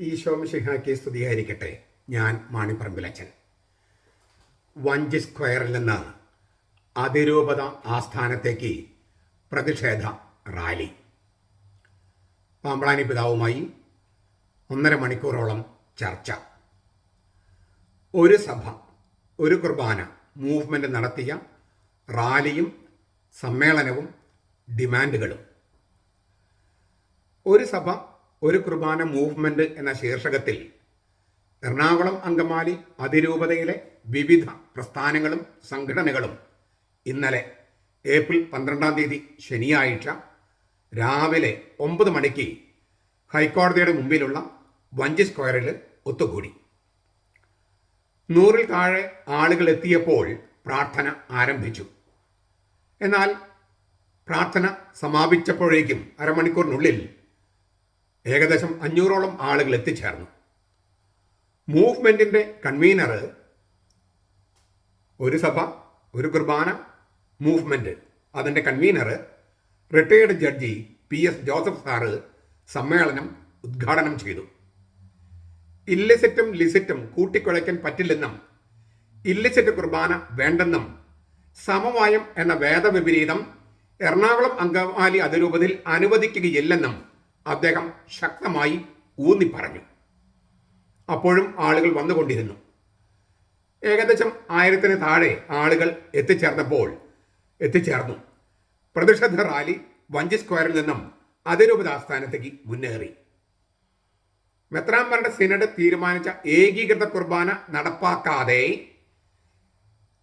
ഈശോം ഷിഹാക്കി സ്തുതിയായിരിക്കട്ടെ. ഞാൻ മാണിപ്പറമ്പിലച്ചൻ. വഞ്ചി സ്ക്വയറിൽ നിന്ന് അതിരൂപത ആസ്ഥാനത്തേക്ക് പ്രതിഷേധ റാലി. പാമ്പളാനി പിതാവുമായി ഒന്നര മണിക്കൂറോളം ചർച്ച. ഒരു സഭ ഒരു കുർബാന മൂവ്മെന്റ് നടത്തിയ റാലിയും സമ്മേളനവും ഡിമാൻഡുകളും. ഒരു സഭ ഒരു കുർബാന മൂവ്മെന്റ് എന്ന ശീർഷകത്തിൽ എറണാകുളം അങ്കമാലി അതിരൂപതയിലെ വിവിധ പ്രസ്ഥാനങ്ങളും സംഘടനകളും ഇന്നലെ ഏപ്രിൽ പന്ത്രണ്ടാം തീയതി ശനിയാഴ്ച രാവിലെ ഒമ്പത് മണിക്ക് ഹൈക്കോടതിയുടെ മുമ്പിലുള്ള വഞ്ചി സ്ക്വയറിൽ ഒത്തുകൂടി. നൂറിൽ താഴെ ആളുകൾ എത്തിയപ്പോൾ പ്രാർത്ഥന ആരംഭിച്ചു. എന്നാൽ പ്രാർത്ഥന സമാപിച്ചപ്പോഴേക്കും അരമണിക്കൂറിനുള്ളിൽ ഏകദേശം അഞ്ഞൂറോളം ആളുകൾ എത്തിച്ചേർന്നു. മൂവ്മെന്റിന്റെ കൺവീനർ ഒരു സഭ ഒരു കുർബാന മൂവ്മെന്റ് അതിന്റെ convener retired judge P S Joseph sir സമ്മേളനം ഉദ്ഘാടനം ചെയ്തു. ഇല്ലിസിറ്റും ലിസിറ്റും കൂട്ടിക്കുഴയ്ക്കാൻ പറ്റില്ലെന്നും ഇല്ലിസിറ്റ് കുർബാന വേണ്ടെന്നും സമവായം എന്ന വേദവിപരീതം എറണാകുളം അങ്കമാലി അതിരൂപതയിൽ അനുവദിക്കുകയില്ലെന്നും അദ്ദേഹം ശക്തമായി ഊന്നി പറഞ്ഞു. അപ്പോഴും ആളുകൾ വന്നുകൊണ്ടിരുന്നു. ഏകദേശം ആയിരത്തിന് താഴെ ആളുകൾ എത്തിച്ചേർന്നപ്പോൾ എത്തിച്ചേർന്നു. പ്രതിഷേധ റാലി വഞ്ചി സ്ക്വയറിൽ നിന്നും അതിരൂപത ആസ്ഥാനത്തേക്ക് മുന്നേറി. മെത്രാമ്പരുടെ സിനഡ് തീരുമാനിച്ച ഏകീകൃത കുർബാന നടപ്പാക്കാതെ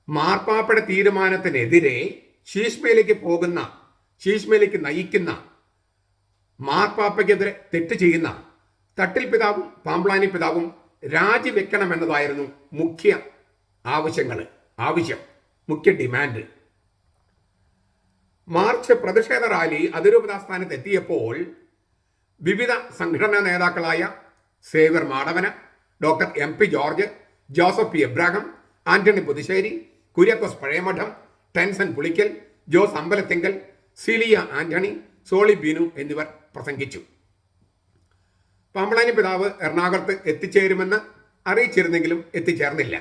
മാർപ്പാപ്പയുടെ തീരുമാനത്തിനെതിരെ ശീഷ്മയിലേക്ക് പോകുന്ന ശീഷ്മയിലേക്ക് നയിക്കുന്ന മാർപ്പാപ്പയ്ക്കെതിരെ തെറ്റ് ചെയ്യുന്ന തട്ടിൽ പിതാവും പാമ്പ്ലാനി പിതാവും രാജിവെക്കണമെന്നതായിരുന്നു മുഖ്യ ആവശ്യങ്ങൾ ആവശ്യം മുഖ്യ ഡിമാൻഡ്. മാർച്ച് പ്രതിഷേധ റാലി അതിരൂപതാസ്ഥാനത്ത് എത്തിയപ്പോൾ വിവിധ സംഘടനാ നേതാക്കളായ Xavier Madavana doctor M P George Joseph P Abraham Antony Puthussery Kuriakose Pazhayamadom Tenson Pulickal Jose Ambalathinkal Celia Antony Soly Binu എന്നിവർ പ്രസംഗിച്ചു. പാമ്പളാനി പിതാവ് എറണാകുളത്ത് എത്തിച്ചേരുമെന്ന് അറിയിച്ചിരുന്നെങ്കിലും എത്തിച്ചേർന്നില്ല.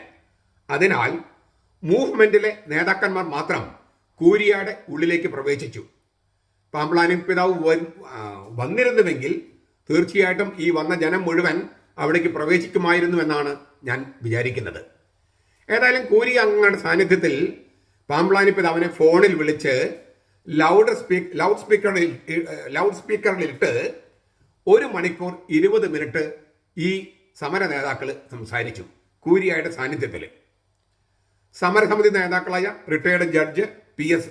അതിനാൽ മൂവ്മെന്റിലെ നേതാക്കന്മാർ മാത്രം കൂരിയാട് ഉള്ളിലേക്ക് പ്രവേശിച്ചു. പാമ്പളാനി പിതാവ് വന്നിരുന്നുവെങ്കിൽ തീർച്ചയായിട്ടും ഈ വന്ന ജനം മുഴുവൻ അവിടേക്ക് പ്രവേശിക്കുമായിരുന്നു എന്നാണ് ഞാൻ വിചാരിക്കുന്നത്. ഏതായാലും കൂരി അംഗങ്ങളുടെ സാന്നിധ്യത്തിൽ പാമ്പളാനി പിതാവിനെ ഫോണിൽ വിളിച്ച് ലൗഡ് സ്പീക്ക് ലൗഡ് സ്പീക്കറിൽ ലൗഡ് സ്പീക്കറിലിട്ട് ഒരു മണിക്കൂർ ഇരുപത് മിനിറ്റ് ഈ സമര നേതാക്കൾ സംസാരിച്ചു കൂരിയായുടെ സാന്നിധ്യത്തിൽ സമരസമിതി നേതാക്കളായ retired judge P S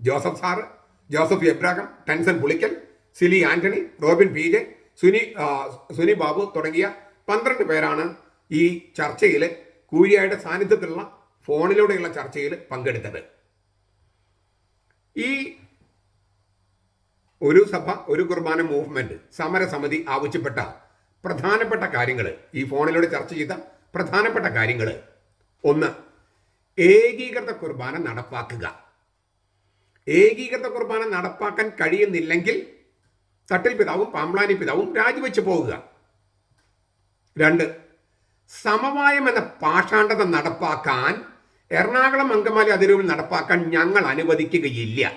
Joseph sir Joseph Abraham Tenson Pulickal Sili Antony Robin P J Suni Suni Babu തുടങ്ങിയ പന്ത്രണ്ട് പേരാണ് ഈ ചർച്ചയിൽ കൂരിയായുടെ സാന്നിധ്യത്തിലുള്ള ഫോണിലൂടെയുള്ള ചർച്ചയിൽ പങ്കെടുത്തത്. ഈ ഒരു സഭ ഒരു കുർബാന മൂവ്മെന്റ് സമരസമിതി ആവശ്യപ്പെട്ട പ്രധാനപ്പെട്ട കാര്യങ്ങൾ ഈ ഫോണിലൂടെ ചർച്ച ചെയ്ത പ്രധാനപ്പെട്ട കാര്യങ്ങൾ ഒന്ന് ഏകീകൃത കുർബാന നടപ്പാക്കുക. ഏകീകൃത കുർബാന നടപ്പാക്കാൻ കഴിയുന്നില്ലെങ്കിൽ തട്ടിൽ പിതാവും പാമ്പ്ലാനി പിതാവും രാജിവെച്ച് പോവുക. രണ്ട് സമവായം എന്ന പാഷാണ്ഡത നടപ്പാക്കാൻ എറണാകുളം അങ്കമാലി അതിരൂപിൽ നടപ്പാക്കാൻ ഞങ്ങൾ അനുവദിക്കുകയില്ല.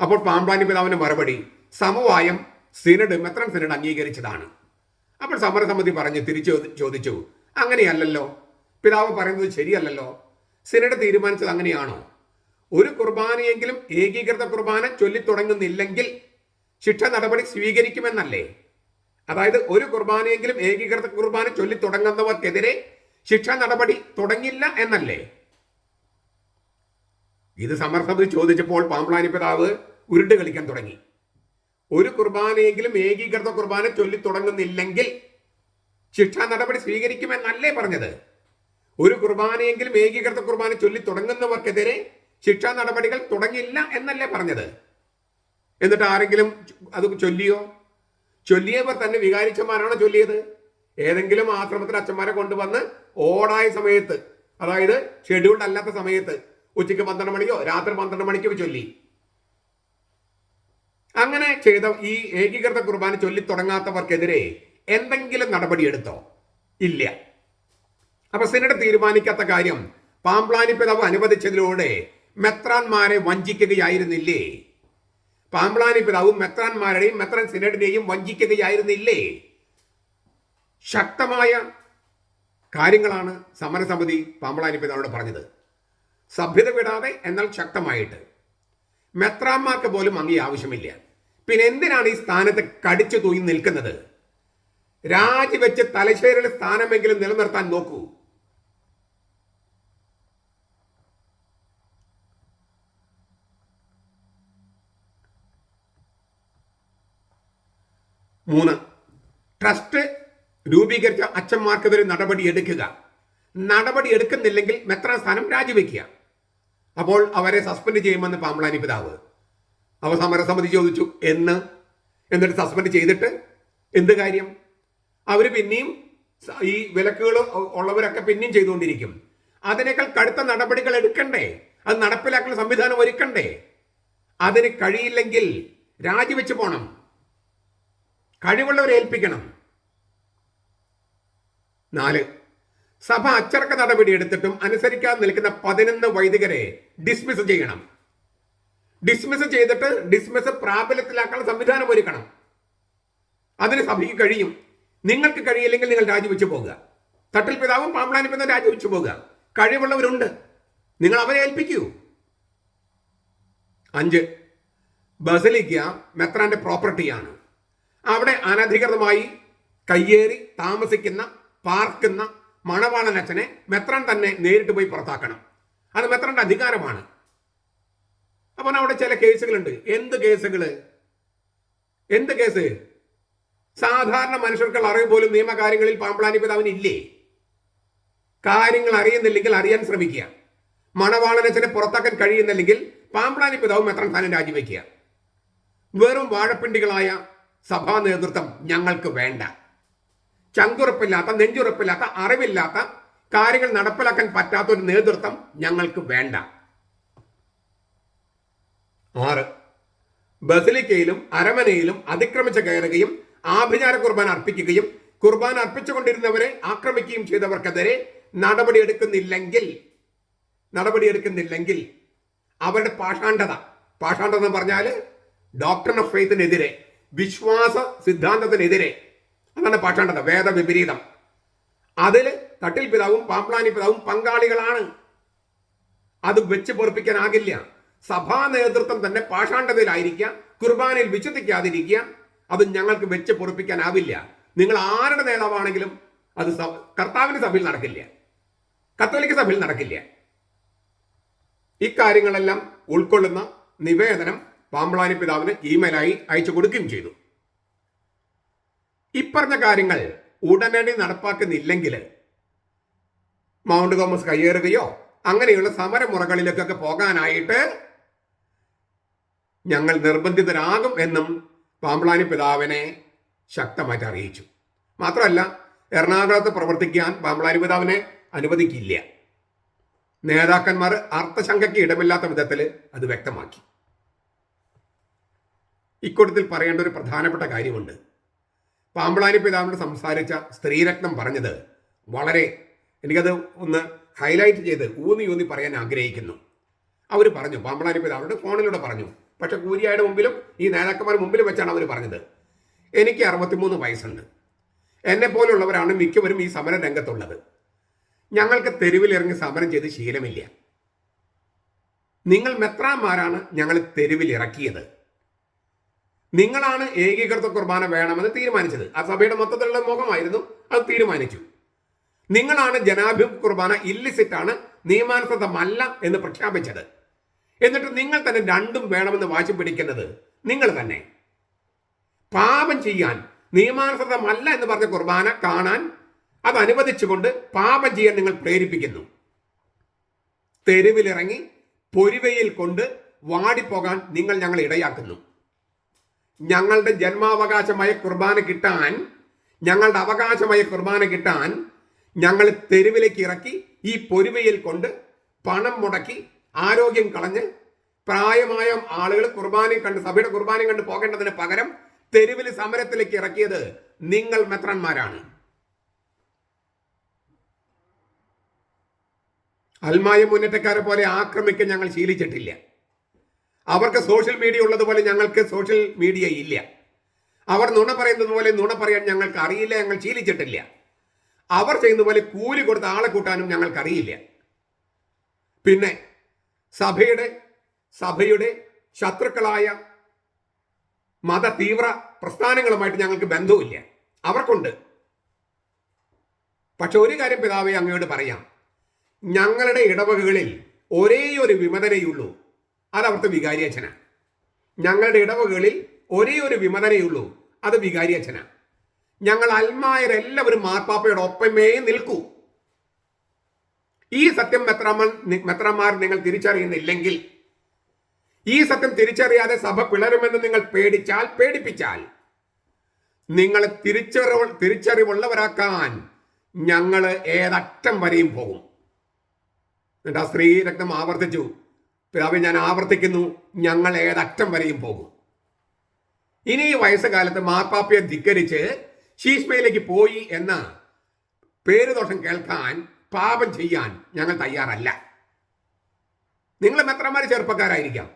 അപ്പോൾ പാമ്പ്ലാനി പിതാവിന് മറുപടി സമവായം സിനഡ് മെത്രൻ സിനഡ് അംഗീകരിച്ചതാണ്. അപ്പോൾ സമരസമിതി പറഞ്ഞ് തിരിച്ചു ചോദിച്ചു അങ്ങനെയല്ലല്ലോ? പിതാവ് പറയുന്നത് ശരിയല്ലല്ലോ? സിനഡ് തീരുമാനിച്ചത് അങ്ങനെയാണോ? ഒരു കുർബാനയെങ്കിലും ഏകീകൃത കുർബാന ചൊല്ലിത്തുടങ്ങുന്നില്ലെങ്കിൽ ശിക്ഷ നടപടി സ്വീകരിക്കുമെന്നല്ലേ? അതായത് ഒരു കുർബാനയെങ്കിലും ഏകീകൃത കുർബാന ചൊല്ലിത്തുടങ്ങുന്നവർക്കെതിരെ ശിക്ഷാ നടപടി തുടങ്ങില്ല എന്നല്ലേ? ഇത് സമർത്ഥത്തിൽ ചോദിച്ചപ്പോൾ പാമ്പ്ലാനി പിതാവ് ഉരുണ്ട് കളിക്കാൻ തുടങ്ങി. ഒരു കുർബാനയെങ്കിലും ഏകീകൃത കുർബാന ചൊല്ലി തുടങ്ങുന്നില്ലെങ്കിൽ ശിക്ഷാ നടപടി സ്വീകരിക്കുമെന്നല്ലേ പറഞ്ഞത്? ഒരു കുർബാനയെങ്കിലും ഏകീകൃത കുർബാന ചൊല്ലി തുടങ്ങുന്നവർക്കെതിരെ ശിക്ഷാ നടപടികൾ തുടങ്ങില്ല എന്നല്ലേ പറഞ്ഞത്? എന്നിട്ട് ആരെങ്കിലും അത് ചൊല്ലിയോ? ചൊല്ലിയവർ തന്നെ വികാരിച്ചമാരാണോ ചൊല്ലിയത്? ഏതെങ്കിലും ആശ്രമത്തിൽ അച്ഛന്മാരെ കൊണ്ടുവന്ന് ഓടായ സമയത്ത് അതായത് ഷെഡ്യൂൾഡ് അല്ലാത്ത സമയത്ത് ഉച്ചയ്ക്ക് പന്ത്രണ്ട് മണിക്കോ രാത്രി പന്ത്രണ്ട് മണിക്കോ ചൊല്ലി. അങ്ങനെ ചെയ്ത ഈ ഏകീകൃത കുർബാന ചൊല്ലി തുടങ്ങാത്തവർക്കെതിരെ എന്തെങ്കിലും നടപടിയെടുത്തോ? ഇല്ല. അപ്പൊ സിനഡ് തീരുമാനിക്കാത്ത കാര്യം പാമ്പ്ലാനി പിതാവ് അനുവദിച്ചതിലൂടെ മെത്രാന്മാരെ വഞ്ചിക്കുകയായിരുന്നില്ലേ? പാമ്പ്ലാനി പിതാവും മെത്രാന്മാരുടെയും മെത്രാൻ സിനഡിനെയും വഞ്ചിക്കുകയായിരുന്നില്ലേ? ശക്തമായ കാര്യങ്ങളാണ് സമരസമിതി പാമ്പളാനി പിതാവോട് പറഞ്ഞത്. സഭ്യത വിടാതെ എന്നാൽ ശക്തമായിട്ട്. മെത്രാന്മാർക്ക് പോലും അങ്ങേ ആവശ്യമില്ല. പിന്നെ എന്തിനാണ് ഈ സ്ഥാനത്ത് കടിച്ചു തൂങ്ങി നിൽക്കുന്നത്? രാജിവെച്ച് തലശ്ശേരിയുടെ സ്ഥാനമെങ്കിലും നിലനിർത്താൻ നോക്കൂ. മൂന്ന്. ട്രസ്റ്റ് രൂപീകരിച്ച അച്ഛന്മാർക്കെതിരെ നടപടി എടുക്കുക. നടപടി എടുക്കുന്നില്ലെങ്കിൽ മെത്ര സ്ഥാനം രാജിവെക്കുക. അപ്പോൾ അവരെ സസ്പെൻഡ് ചെയ്യുമെന്ന് പാമ്പളാനി പിതാവ്. അവ സമരസമിതി ചോദിച്ചു എന്ന്? എന്നിട്ട് സസ്പെൻഡ് ചെയ്തിട്ട് എന്ത് കാര്യം? അവർ പിന്നെയും ഈ വിലക്കുകൾ ഉള്ളവരൊക്കെ പിന്നെയും ചെയ്തുകൊണ്ടിരിക്കും. അതിനേക്കാൾ കടുത്ത നടപടികൾ എടുക്കണ്ടേ? അത് നടപ്പിലാക്കുന്ന സംവിധാനം ഒരുക്കണ്ടേ? അതിന് കഴിയില്ലെങ്കിൽ രാജിവെച്ച് പോണം. കഴിവുള്ളവരെ ഏൽപ്പിക്കണം. നാല്. സഭ അച്ചടക്ക നടപടി എടുത്തിട്ടും അനുസരിക്കാതെ നിൽക്കുന്ന പതിനൊന്ന് വൈദികരെ ഡിസ്മിസ് ചെയ്യണം. ഡിസ്മിസ് ചെയ്തിട്ട് ഡിസ്മിസ് പ്രാബല്യത്തിലാക്കാനുള്ള സംവിധാനം ഒരുക്കണം. അതിന് സഭയ്ക്ക് കഴിയും. നിങ്ങൾക്ക് കഴിയില്ലെങ്കിൽ നിങ്ങൾ രാജിവെച്ച് പോകുക തട്ടിൽ പിതാവും പാമ്പളാനി പിതാവും രാജിവെച്ച് പോകുക കഴിവുള്ളവരുണ്ട്. നിങ്ങൾ അവരെ ഏൽപ്പിക്കൂ. അഞ്ച്. ബസലിക്ക മെത്രാന്റെ പ്രോപ്പർട്ടിയാണ്. അവിടെ അനധികൃതമായി കയ്യേറി താമസിക്കുന്ന പാർക്കുന്ന മണവാളനച്ഛനെ മെത്രൻ തന്നെ നേരിട്ട് പോയി പുറത്താക്കണം. അത് മെത്രന്റെ അധികാരമാണ്. അപ്പോൾ അവിടെ ചില കേസുകളുണ്ട്. എന്ത് കേസുകൾ? എന്ത് കേസ്? സാധാരണ മനുഷ്യർക്കുള്ള അറിവ് പോലും നിയമകാര്യങ്ങളിൽ പാമ്പളാനി പിതാവിന് ഇല്ലേ കാര്യങ്ങൾ അറിയുന്നില്ലെങ്കിൽ അറിയാൻ ശ്രമിക്കുക. മണവാളനച്ഛനെ പുറത്താക്കാൻ കഴിയുന്നില്ലെങ്കിൽ പാമ്പളാനി പിതാവും മെത്രൻ തന്നെ രാജിവെക്കുക വെറും വാഴപ്പിണ്ടികളായ സഭാ നേതൃത്വം ഞങ്ങൾക്ക് വേണ്ട. ചങ്കുറപ്പില്ലാത്ത നെഞ്ചുറപ്പില്ലാത്ത അറിവില്ലാത്ത കാര്യങ്ങൾ നടപ്പിലാക്കാൻ പറ്റാത്ത ഒരു നേതൃത്വം ഞങ്ങൾക്ക് വേണ്ട. ആറ്. ബസലിക്കയിലും അരമനയിലും അതിക്രമിച്ച് കയറുകയും ആഭിചാര കുർബാന അർപ്പിക്കുകയും കുർബാന അർപ്പിച്ചുകൊണ്ടിരുന്നവരെ ആക്രമിക്കുകയും ചെയ്തവർക്കെതിരെ നടപടിയെടുക്കുന്നില്ലെങ്കിൽ നടപടിയെടുക്കുന്നില്ലെങ്കിൽ അവരുടെ പാഷാണ്ഡത പാഷാണ്ഡത എന്ന് പറഞ്ഞാൽ ഡോക്ടർ ഓഫ് ഫെയ്ത്തിനെതിരെ വിശ്വാസ സിദ്ധാന്തത്തിനെതിരെ അതാണ് പാട്ടാണ്ടത് വേദവിപരീതം. അതിൽ തട്ടിൽ പിതാവും പാമ്പ്ലാനി പിതാവും പങ്കാളികളാണ്. അത് വെച്ച് പൊറപ്പിക്കാനാകില്ല. സഭാ നേതൃത്വം തന്നെ പാഷാണ്ഡതയിലായിരിക്കുക കുർബാനയിൽ വിശ്വസിക്കാതിരിക്കുക അത് ഞങ്ങൾക്ക് വെച്ച് പൊറപ്പിക്കാനാവില്ല. നിങ്ങൾ ആരുടെ നേതാവാണെങ്കിലും അത് കർത്താവിന് സഭയിൽ നടക്കില്ല. കത്തോലിക്ക സഭയിൽ നടക്കില്ല. ഇക്കാര്യങ്ങളെല്ലാം ഉൾക്കൊള്ളുന്ന നിവേദനം പാമ്പളാനി പിതാവിന് ഇമെയിലായി അയച്ചു കൊടുക്കുകയും ചെയ്തു. ഇപ്പറഞ്ഞ കാര്യങ്ങൾ ഉടനടി നടപ്പാക്കുന്നില്ലെങ്കിൽ മൗണ്ട് തോമസ് കയ്യേറുകയോ അങ്ങനെയുള്ള സമരമുറകളിലേക്കൊക്കെ പോകാനായിട്ട് ഞങ്ങൾ നിർബന്ധിതരാകും എന്നും പാമ്പ്ളാനി പിതാവിനെ ശക്തമായിട്ട് അറിയിച്ചു. മാത്രമല്ല എറണാകുളത്ത് പ്രവർത്തിക്കാൻ പാമ്പ്ളാനി പിതാവിനെ അനുവദിക്കില്ല. നേതാക്കന്മാർ അർത്ഥശങ്കയ്ക്ക് ഇടമില്ലാത്ത വിധത്തിൽ അത് വ്യക്തമാക്കി. ഇക്കൂട്ടത്തിൽ പറയേണ്ട ഒരു പ്രധാനപ്പെട്ട കാര്യമുണ്ട്. പാമ്പളാനി പിതാവിനോട് സംസാരിച്ച സ്ത്രീരത്നം പറഞ്ഞത് വളരെ എനിക്കത് ഒന്ന് ഹൈലൈറ്റ് ചെയ്ത് ഊന്നി ഊന്നി പറയാൻ ആഗ്രഹിക്കുന്നു. അവർ പറഞ്ഞു പാമ്പളാനി പിതാവിനോട് ഫോണിലൂടെ പറഞ്ഞു. പക്ഷെ കൂരിയായുടെ മുമ്പിലും ഈ നേതാക്കന്മാർ മുമ്പിലും വെച്ചാണ് അവർ പറഞ്ഞത്. എനിക്ക് അറുപത്തിമൂന്ന് വയസ്സുണ്ട്. എന്നെ പോലുള്ളവരാണ് മിക്കവരും ഈ സമര രംഗത്തുള്ളത്. ഞങ്ങൾക്ക് തെരുവിലിറങ്ങി സമരം ചെയ്ത് ശീലമില്ല. നിങ്ങൾ മെത്രാന്മാരാണ് ഞങ്ങൾ തെരുവിൽ ഇറക്കിയത് നിങ്ങളാണ് ഏകീകൃത കുർബാന വേണമെന്ന് തീരുമാനിച്ചത്. ആ സഭയുടെ മൊത്തത്തിലുള്ള മുഖമായിരുന്നു അത് തീരുമാനിച്ചു. നിങ്ങളാണ് ജനാഭി കുർബാന ഇല്ലിസിറ്റ് ആണ് നിയമാനുസൃതമല്ല എന്ന് പ്രഖ്യാപിച്ചത്. എന്നിട്ട് നിങ്ങൾ തന്നെ രണ്ടും വേണമെന്ന് വാശി പിടിക്കുന്നത് നിങ്ങൾ തന്നെ. പാപം ചെയ്യാൻ നിയമാനുസൃതമല്ല എന്ന് പറഞ്ഞ കുർബാന കാണാൻ അത് അനുവദിച്ചുകൊണ്ട് പാപം ചെയ്യാൻ നിങ്ങൾ പ്രേരിപ്പിക്കുന്നു. തെരുവിലിറങ്ങി പൊരുവയിൽ കൊണ്ട് വാടിപ്പോകാൻ നിങ്ങൾ ഞങ്ങൾ ഇടയാക്കുന്നു. ഞങ്ങളുടെ ജന്മാവകാശമായ കുർബാന കിട്ടാൻ ഞങ്ങളുടെ അവകാശമായ കുർബാന കിട്ടാൻ ഞങ്ങൾ തെരുവിലേക്ക് ഇറക്കി ഈ പൊരുവയിൽ കൊണ്ട് പണം മുടക്കി ആരോഗ്യം കളഞ്ഞ് പ്രായമായ ആളുകൾ കുർബാനയും കണ്ട് സഭയുടെ കുർബാനയും കണ്ട് പോകേണ്ടതിന് പകരം തെരുവിൽ സമരത്തിലേക്ക് ഇറക്കിയത് നിങ്ങൾ മെത്രന്മാരാണ്. അൽമായ മുന്നേറ്റക്കാരെ പോലെ ആക്രമിക്കാൻ ഞങ്ങൾ ശീലിച്ചിട്ടില്ല. അവർക്ക് സോഷ്യൽ മീഡിയ ഉള്ളതുപോലെ ഞങ്ങൾക്ക് സോഷ്യൽ മീഡിയ ഇല്ല. അവർ നുണ പറയുന്നത് പോലെ നുണ പറയാൻ ഞങ്ങൾക്ക് അറിയില്ല ഞങ്ങൾ ശീലിച്ചിട്ടില്ല. അവർ ചെയ്യുന്ന പോലെ കൂലി കൊടുത്ത് ആളെ കൂട്ടാനും ഞങ്ങൾക്കറിയില്ല പിന്നെ സഭയുടെ സഭയുടെ ശത്രുക്കളായ മത തീവ്ര പ്രസ്ഥാനങ്ങളുമായിട്ട് ഞങ്ങൾക്ക് ബന്ധവുമില്ല. അവർക്കുണ്ട്. പക്ഷെ ഒരു കാര്യം പിതാവെ അങ്ങയോട് പറയാം. ഞങ്ങളുടെ ഇടവകകളിൽ ഒരേ ഒരു വിമതനയുള്ളൂ. അത് വികാരി അച്ഛനാണ്. ഞങ്ങളുടെ ഇടവകളിൽ ഒരേ ഒരു വിമതനയുള്ളൂ അത് വികാരി അച്ഛനാണ്. ഞങ്ങൾ അൽമായരെല്ലാവരും മാർപ്പാപ്പയുടെ ഒപ്പമേ നിൽക്കൂ. ഈ സത്യം മെത്രാമൻ മെത്രമാർ നിങ്ങൾ തിരിച്ചറിയുന്നില്ലെങ്കിൽ ഈ സത്യം തിരിച്ചറിയാതെ സഭ പിളരുമെന്ന് നിങ്ങൾ പേടിച്ചാൽ പേടിപ്പിച്ചാൽ നിങ്ങളെ തിരിച്ചറിവ് തിരിച്ചറിവുള്ളവരാക്കാൻ ഞങ്ങൾ ഏതറ്റം വരെയും പോകും. എന്നിട്ട് ആ സ്ത്രീ രക്തം ആവർത്തിച്ചു. പിതാവെ ഞാൻ ആവർത്തിക്കുന്നു. ഞങ്ങൾ ഏതറ്റം വരെയും പോകും. ഇനി ഈ വയസ്സുകാലത്ത് മാർപ്പാപ്പയെ ധിക്കരിച്ച് ശീഷ്മയിലേക്ക് പോയി എന്ന പേരുദോഷം കേൾക്കാൻ പാപം ചെയ്യാൻ ഞങ്ങൾ തയ്യാറല്ല. നിങ്ങൾ മെത്രമാര് ചെറുപ്പക്കാരായിരിക്കാം?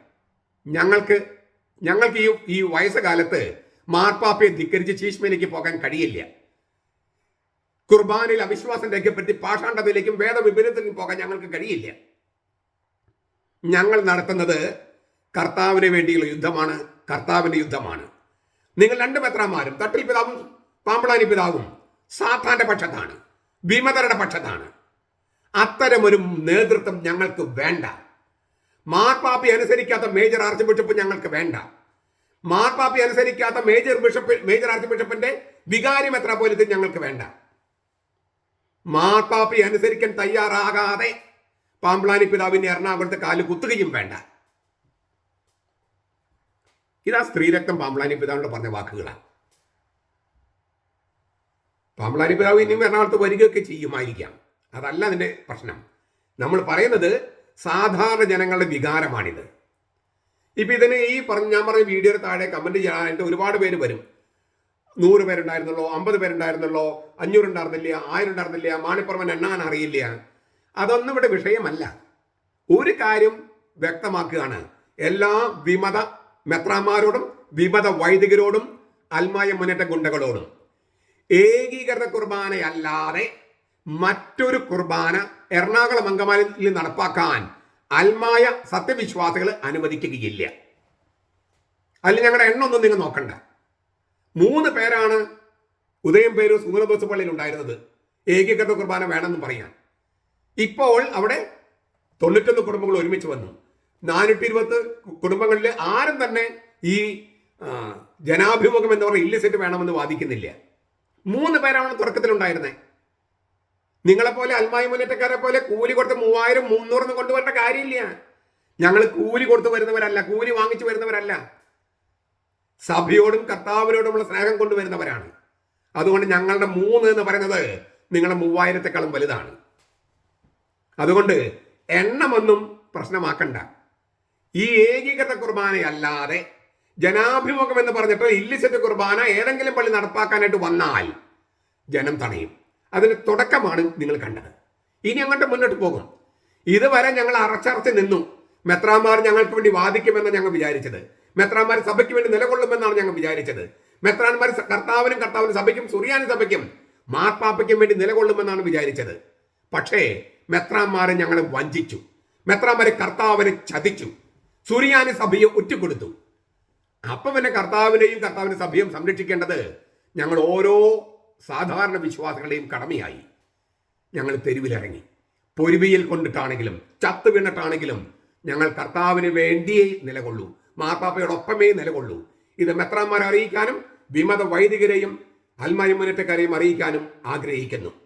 ഞങ്ങൾക്ക് ഞങ്ങൾക്ക് ഈ ഈ വയസ്സുകാലത്ത് മാർപ്പാപ്പയെ ധിക്കരിച്ച് ശീഷ്മയിലേക്ക് പോകാൻ കഴിയില്ല. കുർബാനയിൽ അവിശ്വാസം രേഖപ്പെടുത്തി വേദ വേദവിപരീതത്തിലേക്കും പോകാൻ ഞങ്ങൾക്ക് കഴിയില്ല. ഞങ്ങൾ നടത്തുന്നത് കർത്താവിന് വേണ്ടിയുള്ള യുദ്ധമാണ് കർത്താവിന്റെ യുദ്ധമാണ്. നിങ്ങൾ രണ്ട് മെത്രാന്മാരും തട്ടിൽ പിതാവും പാമ്പളാനി പിതാവും സാത്താന്റെ പക്ഷത്താണ് ഭീമതരുടെ പക്ഷത്താണ്. അത്തരമൊരു നേതൃത്വം ഞങ്ങൾക്ക് വേണ്ട. മാർപ്പാപ്പി അനുസരിക്കാത്ത മേജർ ആർച്ച് ബിഷപ്പ് ഞങ്ങൾക്ക് വേണ്ട. മാർപ്പാപ്പി അനുസരിക്കാത്ത മേജർ ബിഷപ്പ് മേജർ ആർച്ച് ബിഷപ്പിന്റെ വികാരി പോലത്തെ ഞങ്ങൾക്ക് വേണ്ട. മാർപ്പാപ്പി അനുസരിക്കാൻ തയ്യാറാകാതെ പാമ്പ്ലാനി പിതാവിന്റെ എറണാകുളത്ത് കാൽ കുത്തുകയും വേണ്ട. ഇതാ സ്ത്രീരക്തം പാമ്പ്ലാനി പിതാവിനോട് പറഞ്ഞ വാക്കുകളാണ്. പാമ്പ്ലാനി പിതാവ് ഇനിയും എറണാകുളത്ത് വരികയൊക്കെ ചെയ്യുമായിരിക്കാം. അതല്ല അതിന്റെ പ്രശ്നം. നമ്മൾ പറയുന്നത് സാധാരണ ജനങ്ങളുടെ വികാരമാണിത്. ഇപ്പൊ ഇതിന് ഈ പറഞ്ഞ ഞാൻ പറഞ്ഞ വീഡിയോയുടെ താഴെ കമന്റ് ചെയ്യാനായിട്ട് ഒരുപാട് പേര് വരും. നൂറ് പേരുണ്ടായിരുന്നുള്ളോ അമ്പത് പേരുണ്ടായിരുന്നുള്ളോ അഞ്ഞൂറ് ഉണ്ടായിരുന്നില്ല ആയിരം ഉണ്ടായിരുന്നില്ല മാണിപ്പുറമൻ എണ്ണാൻ അറിയില്ല. അതൊന്നും ഇവിടെ വിഷയമല്ല. ഒരു കാര്യം വ്യക്തമാക്കുകയാണ്. എല്ലാ വിമത മെത്രാന്മാരോടും വിമത വൈദികരോടും അൽമായ മുന്നേറ്റ ഗുണ്ടകളോടും. ഏകീകൃത കുർബാനയല്ലാതെ മറ്റൊരു കുർബാന എറണാകുളം അങ്കമാലിയിൽ നടപ്പാക്കാൻ അൽമായ സത്യവിശ്വാസികൾ അനുവദിക്കുകയില്ല. അതിൽ ഞങ്ങളുടെ എണ്ണൊന്നും നിങ്ങൾ നോക്കണ്ട. മൂന്ന് പേരാണ് ഉദയം പേര് സൂര്യബോസ് പള്ളിയിൽ ഉണ്ടായിരുന്നത്. ഏകീകൃത കുർബാന വേണമെന്ന് പറയാൻ. ഇപ്പോൾ അവിടെ തൊണ്ണൂറ്റൊന്ന് കുടുംബങ്ങൾ ഒരുമിച്ച് വന്നു. നാനൂറ്റി ഇരുപത് കുടുംബങ്ങളിൽ ആരും തന്നെ ഈ ജനാഭിമുഖം എന്ന് പറഞ്ഞ ഇല്ലിസെറ്റ് വേണമെന്ന് വാദിക്കുന്നില്ല. മൂന്ന് പേരാണ് തുടക്കത്തിലുണ്ടായിരുന്നത് നിങ്ങളെപ്പോലെ അൽമായി മുന്നേറ്റക്കാരെ പോലെ കൂലി കൊടുത്ത് മൂവായിരം മുന്നൂറെന്ന് കൊണ്ടുവരേണ്ട കാര്യമില്ല. ഞങ്ങൾ കൂലി കൊടുത്ത് വരുന്നവരല്ല കൂലി വാങ്ങിച്ചു വരുന്നവരല്ല. സഭയോടും കർത്താവിനോടുമുള്ള സ്നേഹം കൊണ്ടുവരുന്നവരാണ്. അതുകൊണ്ട് ഞങ്ങളുടെ മൂന്ന് എന്ന് പറയുന്നത് നിങ്ങളുടെ മൂവായിരത്തെക്കാളും വലുതാണ്. അതുകൊണ്ട് എണ്ണമൊന്നും പ്രശ്നമാക്കണ്ട. ഈ ഏകീകൃത കുർബാനയല്ലാതെ ജനാഭിമുഖം എന്ന് പറഞ്ഞിട്ട് ഇല്ലിസെറ്റ് കുർബാന ഏതെങ്കിലും പള്ളി നടപ്പാക്കാനായിട്ട് വന്നാൽ ജനം തടയും. അതിന് തുടക്കമാണ് നിങ്ങൾ കണ്ടത്. ഇനി അങ്ങോട്ട് മുന്നോട്ട് പോകും. ഇതുവരെ ഞങ്ങൾ അറച്ചറച്ച് നിന്നു. മെത്രാമാർ ഞങ്ങൾക്ക് വേണ്ടി വാദിക്കുമെന്ന് ഞങ്ങൾ വിചാരിച്ചത്. മെത്രാന്മാർ സഭയ്ക്ക് വേണ്ടി നിലകൊള്ളുമെന്നാണ് ഞങ്ങൾ വിചാരിച്ചത്. മെത്രാന്മാർ കർത്താവിനും കർത്താവിനും സഭയ്ക്കും സുറിയാനും സഭയ്ക്കും മാർപ്പാപ്പയ്ക്കും വേണ്ടി നിലകൊള്ളുമെന്നാണ് വിചാരിച്ചത്. പക്ഷേ മെത്രാന്മാരെ ഞങ്ങളെ വഞ്ചിച്ചു. മെത്രാന്മാരെ കർത്താവിനെ ചതിച്ചു. സുറിയാനി സഭയെ ഒറ്റക്കൊടുത്തു അപ്പം പിന്നെ കർത്താവിനെയും കർത്താവിന്റെ സഭയും സംരക്ഷിക്കേണ്ടത് ഞങ്ങൾ ഓരോ സാധാരണ വിശ്വാസികളുടെയും കടമയായി. ഞങ്ങൾ തെരുവിലിറങ്ങി. പൊരുവിയിൽ കൊണ്ടിട്ടാണെങ്കിലും ചത്തു വീണിട്ടാണെങ്കിലും ഞങ്ങൾ കർത്താവിന് വേണ്ടിയേ നിലകൊള്ളൂ. മാർപ്പാപ്പയോടൊപ്പമേ നിലകൊള്ളൂ. ഇത് മെത്രാന്മാരെ അറിയിക്കാനും വിമത വൈദികരെയും അൽമായ മുന്നേറ്റക്കാരെയും അറിയിക്കാനും ആഗ്രഹിക്കുന്നു.